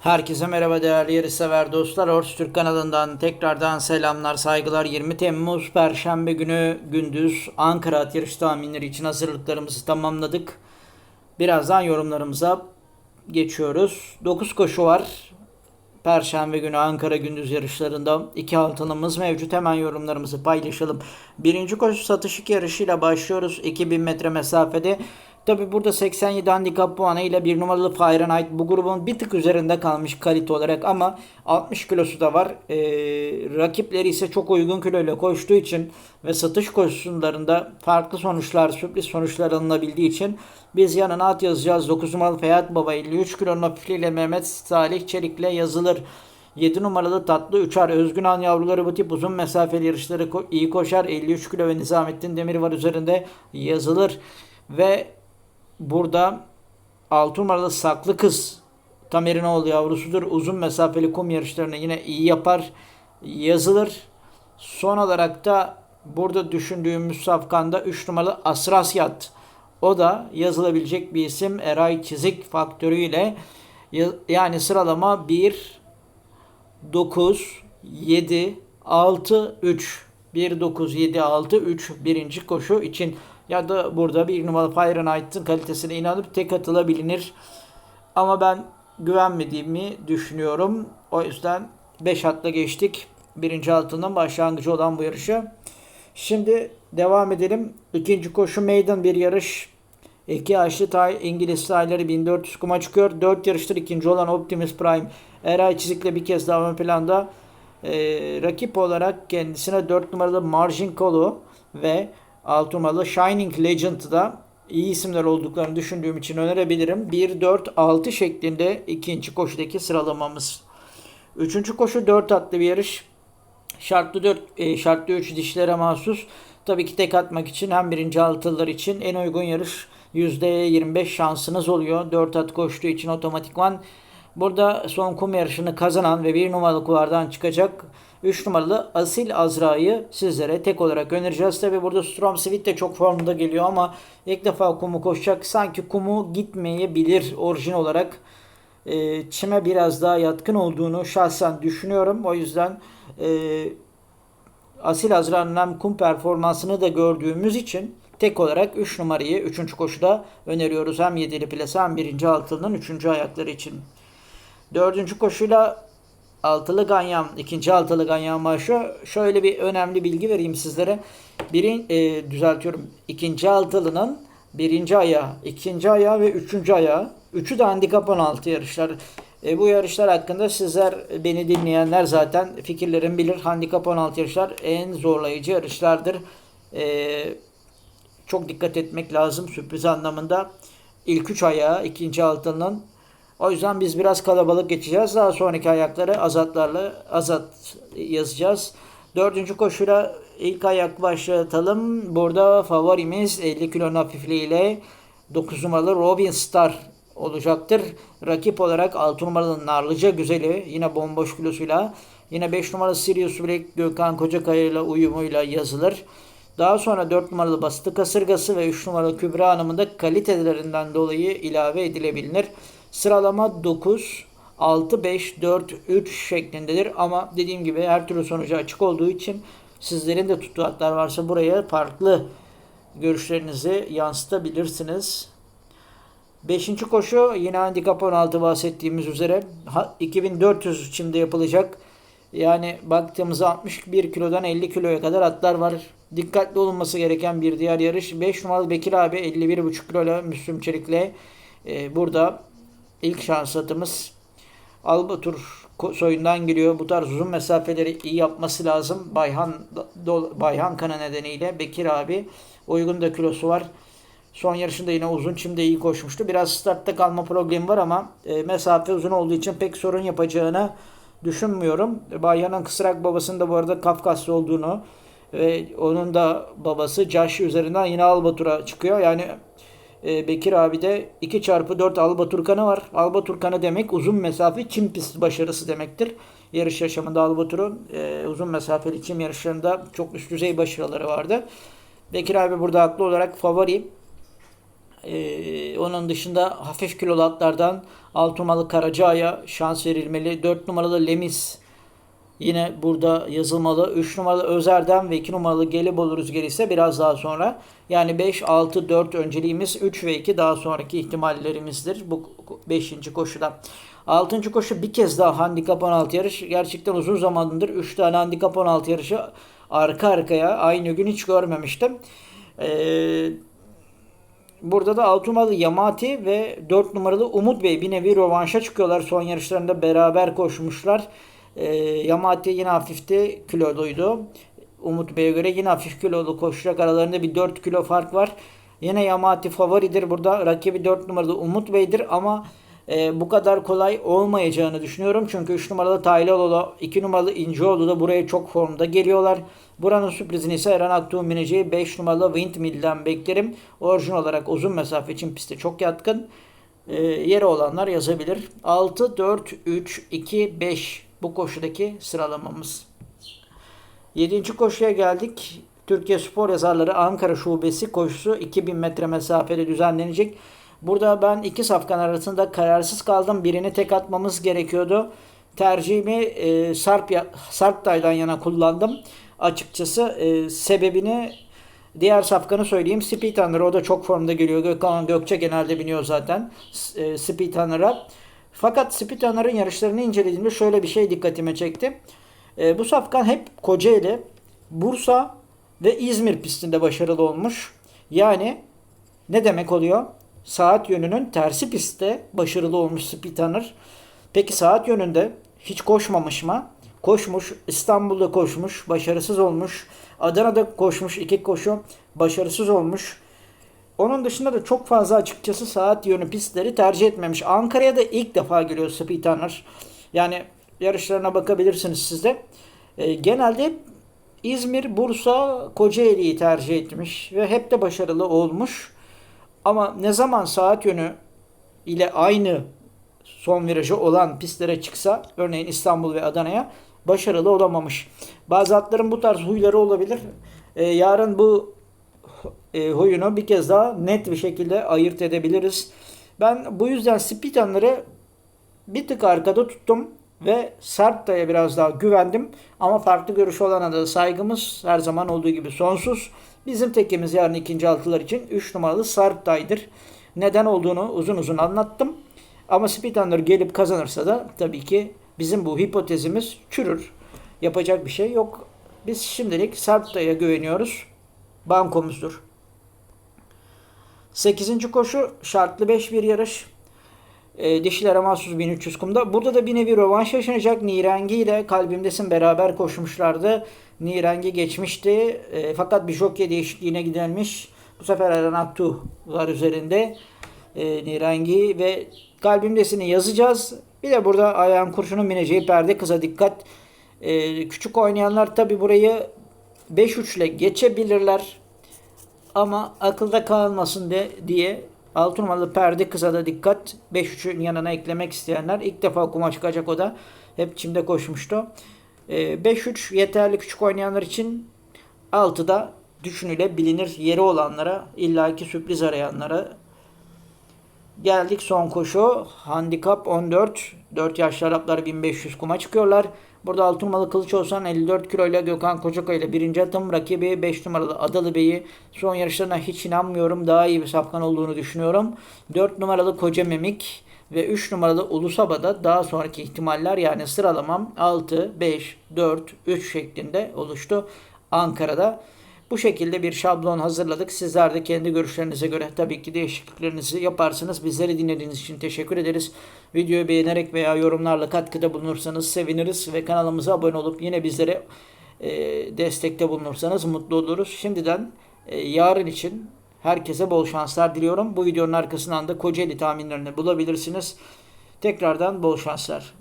Herkese merhaba değerli yarışsever dostlar. Ors Türk kanalından tekrardan selamlar, saygılar. 20 Temmuz Perşembe günü gündüz Ankara at yarış tahminleri için hazırlıklarımızı tamamladık. Birazdan yorumlarımıza geçiyoruz. 9 koşu var. Perşembe günü Ankara gündüz yarışlarında iki altınımız mevcut. Hemen yorumlarımızı paylaşalım. Birinci koşu satışık yarışıyla başlıyoruz. 2000 metre mesafede. Tabi burada 87 handikap puanı ile bir numaralı Fahrenheit bu grubun bir tık üzerinde kalmış kalite olarak ama 60 kilosu da var. Ee, rakipleri ise çok uygun kiloyla koştuğu için ve satış koşullarında farklı sonuçlar, sürpriz sonuçlar alınabildiği için biz yanına at yazacağız. 9 numaralı Feyat Baba 53 kilonun hafifliğiyle Mehmet Salih Çelik'le yazılır. 7 numaralı tatlı uçar. Özgün Han yavruları bu tip uzun mesafeli yarışları iyi koşar. 53 kilo ve Nizamettin Demir var üzerinde yazılır. Ve burada 6 numaralı saklı kız Tamerinoğlu yavrusudur. Uzun mesafeli kum yarışlarını yine iyi yapar. Yazılır. Son olarak da burada düşündüğümüz safkanda 3 numaralı Asrasyat. O da yazılabilecek bir isim. Eray Çizik faktörüyle Ya- yani sıralama 1 9 7 6 3 1 9 7 6 3 birinci koşu için ya da burada bir numaralı Fahrenheit'ın kalitesine inanıp tek atılabilir. Ama ben güvenmediğimi düşünüyorum. O yüzden 5 atla geçtik. Birinci altının başlangıcı olan bu yarışı. Şimdi devam edelim. İkinci koşu maiden bir yarış. İki yaşlı tay İngiliz tayları 1400 kuma çıkıyor. 4 yarıştır ikinci olan Optimus Prime. Eray Çizik'le bir kez daha ön planda. Ee, rakip olarak kendisine 4 numaralı Margin Kolu ve 6 numaralı Shining Legend da iyi isimler olduklarını düşündüğüm için önerebilirim. 1-4-6 şeklinde ikinci koşudaki sıralamamız. Üçüncü koşu 4 atlı bir yarış. Şartlı 4, e, şartlı 3 dişlere mahsus. Tabii ki tek atmak için hem birinci altılılar için en uygun yarış %25 şansınız oluyor. 4 at koştuğu için otomatikman. Burada son kum yarışını kazanan ve bir numaralı kuvardan çıkacak 3 numaralı Asil Azra'yı sizlere tek olarak önereceğiz. Tabi burada Strom Sweet de çok formda geliyor ama ilk defa kumu koşacak. Sanki kumu gitmeyebilir orijin olarak. E, çime biraz daha yatkın olduğunu şahsen düşünüyorum. O yüzden e, Asil Azra'nın hem kum performansını da gördüğümüz için tek olarak 3 numarayı 3. koşuda öneriyoruz. Hem 7'li plase hem 1. altının 3. ayakları için. 4. koşuyla altılı ganyan, ikinci altılı ganyan başlıyor. Şöyle bir önemli bilgi vereyim sizlere. Birin, e, düzeltiyorum. İkinci altılının birinci ayağı, ikinci ayağı ve üçüncü ayağı. Üçü de handikap 16 yarışlar. E, bu yarışlar hakkında sizler beni dinleyenler zaten fikirlerimi bilir. Handikap 16 yarışlar en zorlayıcı yarışlardır. E, çok dikkat etmek lazım sürpriz anlamında. İlk üç ayağı ikinci altının. O yüzden biz biraz kalabalık geçeceğiz. Daha sonraki ayakları azatlarla azat yazacağız. Dördüncü koşuyla ilk ayak başlatalım. Burada favorimiz 50 kilonun hafifliğiyle 9 numaralı Robin Star olacaktır. Rakip olarak 6 numaralı Narlıca Güzeli yine bomboş kilosuyla yine 5 numaralı Sirius Black Gökhan Kocakaya ile uyumuyla yazılır. Daha sonra 4 numaralı Basitı Kasırgası ve 3 numaralı Kübra Hanım'ın da kalitelerinden dolayı ilave edilebilir. Sıralama 9, 6, 5, 4, 3 şeklindedir. Ama dediğim gibi her türlü sonucu açık olduğu için sizlerin de tuttuğu varsa buraya farklı görüşlerinizi yansıtabilirsiniz. Beşinci koşu yine handikap 16 bahsettiğimiz üzere ha- 2400 içinde yapılacak. Yani baktığımızda 61 kilodan 50 kiloya kadar atlar var. Dikkatli olunması gereken bir diğer yarış. 5 numaralı Bekir abi 51,5 kiloyla Müslüm Çelik'le e, burada ilk şans atımız. Albatur soyundan geliyor. Bu tarz uzun mesafeleri iyi yapması lazım. Bayhan Bayhan kanı nedeniyle Bekir abi uygun da kilosu var. Son yarışında yine uzun çimde iyi koşmuştu. Biraz startta kalma problemi var ama e, mesafe uzun olduğu için pek sorun yapacağını düşünmüyorum. Bayhan'ın kısrak babasının da bu arada Kafkaslı olduğunu ve onun da babası Caş üzerinden yine Albatur'a çıkıyor. Yani e, Bekir abi de 2 çarpı 4 Albatur kanı var. Albatur kanı demek uzun mesafe çim pist başarısı demektir. Yarış yaşamında Albatur'un e, uzun mesafeli çim yarışlarında çok üst düzey başarıları vardı. Bekir abi burada haklı olarak favori. Ee, onun dışında hafif kilolu atlardan 6 numaralı Karaca'ya şans verilmeli. 4 numaralı Lemis yine burada yazılmalı. 3 numaralı Özer'den ve 2 numaralı Gelibolu Rüzgarı ise biraz daha sonra. Yani 5, 6, 4 önceliğimiz 3 ve 2 daha sonraki ihtimallerimizdir bu 5. koşuda. 6. koşu bir kez daha handikap 16 yarış. Gerçekten uzun zamandır 3 tane handikap 16 yarışı arka arkaya aynı gün hiç görmemiştim. Ee, Burada da 6 numaralı Yamati ve 4 numaralı Umut Bey bir nevi rövanşa çıkıyorlar. Son yarışlarında beraber koşmuşlar. Ee, Yamati yine hafifti kiloluydu. Umut Bey'e göre yine hafif kilolu koşacak. Aralarında bir 4 kilo fark var. Yine Yamati favoridir burada. Rakibi 4 numaralı Umut Bey'dir ama e, bu kadar kolay olmayacağını düşünüyorum. Çünkü 3 numaralı Taylaoğlu, 2 numaralı İncioğlu da buraya çok formda geliyorlar. Buranın sürprizini ise Eren Aktuğ'un bineceği 5 numaralı Windmill'den beklerim. Orijin olarak uzun mesafe için piste çok yatkın. E, yeri olanlar yazabilir. 6, 4, 3, 2, 5 bu koşudaki sıralamamız. 7. koşuya geldik. Türkiye Spor Yazarları Ankara Şubesi koşusu 2000 metre mesafede düzenlenecek. Burada ben iki safkan arasında kararsız kaldım. Birini tek atmamız gerekiyordu. Tercihimi e, Sarp Sarptay'dan yana kullandım. Açıkçası e, sebebini diğer safkanı söyleyeyim. Speed Hunter o da çok formda geliyor. Gökhan Gökçe genelde biniyor zaten e, Speed Hunter'a. Fakat Speed Hunter'ın yarışlarını incelediğimde şöyle bir şey dikkatime çekti. E, bu safkan hep Kocaeli, Bursa ve İzmir pistinde başarılı olmuş. Yani ne demek oluyor? Saat yönünün tersi pistte başarılı olmuş Speed Hunter. Peki saat yönünde hiç koşmamış mı? Koşmuş. İstanbul'da koşmuş. Başarısız olmuş. Adana'da koşmuş. iki koşu. Başarısız olmuş. Onun dışında da çok fazla açıkçası saat yönü pistleri tercih etmemiş. Ankara'ya da ilk defa geliyor Speed Hunter. Yani yarışlarına bakabilirsiniz siz de. E, genelde İzmir, Bursa, Kocaeli'yi tercih etmiş ve hep de başarılı olmuş. Ama ne zaman saat yönü ile aynı son virajı olan pistlere çıksa örneğin İstanbul ve Adana'ya başarılı olamamış. Bazı atların bu tarz huyları olabilir. Ee, yarın bu e, huyunu bir kez daha net bir şekilde ayırt edebiliriz. Ben bu yüzden Spitanları bir tık arkada tuttum ve Sarpta'ya biraz daha güvendim. Ama farklı görüş olana da saygımız her zaman olduğu gibi sonsuz. Bizim tekimiz yarın ikinci altılar için 3 numaralı Sarpta'ydır. Neden olduğunu uzun uzun anlattım. Ama Speedrunner gelip kazanırsa da tabii ki bizim bu hipotezimiz çürür. Yapacak bir şey yok. Biz şimdilik Sarpta'ya güveniyoruz. Bankomuzdur. 8. koşu şartlı 5 bir yarış. E, dişilere mahsus 1300 kumda. Burada da bir nevi rövanş yaşanacak. Nirengi ile Kalbimdesin beraber koşmuşlardı. Nirengi geçmişti. E, fakat bir jockey değişikliğine gidilmiş. Bu sefer Eren Aktu var üzerinde. E, Nirengi ve Kalbimdesin'i yazacağız. Bir de burada ayağın kurşunun bineceği perde kıza dikkat. E, küçük oynayanlar tabi burayı 5-3 ile geçebilirler. Ama akılda kalmasın de, diye 6 numaralı perde kıza da dikkat. 5-3'ün yanına eklemek isteyenler. ilk defa kuma çıkacak o da. Hep çimde koşmuştu. 5-3 yeterli küçük oynayanlar için 6'da düşünülebilir yeri olanlara illaki sürpriz arayanlara geldik son koşu handikap 14 4 yaşlı Araplar 1500 kuma çıkıyorlar. Burada 6 numaralı Kılıç olsan 54 kilo ile Gökhan Kocakay ile birinci atım rakibi 5 numaralı Adalı Bey'i son yarışlarına hiç inanmıyorum. Daha iyi bir safkan olduğunu düşünüyorum. 4 numaralı Koca Memik ve 3 numaralı Ulusaba'da daha sonraki ihtimaller yani sıralamam 6, 5, 4, 3 şeklinde oluştu Ankara'da. Bu şekilde bir şablon hazırladık. Sizler de kendi görüşlerinize göre tabii ki değişikliklerinizi yaparsınız. Bizleri dinlediğiniz için teşekkür ederiz. Videoyu beğenerek veya yorumlarla katkıda bulunursanız seviniriz ve kanalımıza abone olup yine bizlere e, destekte bulunursanız mutlu oluruz. Şimdiden e, yarın için herkese bol şanslar diliyorum. Bu videonun arkasından da Kocaeli tahminlerini bulabilirsiniz. Tekrardan bol şanslar.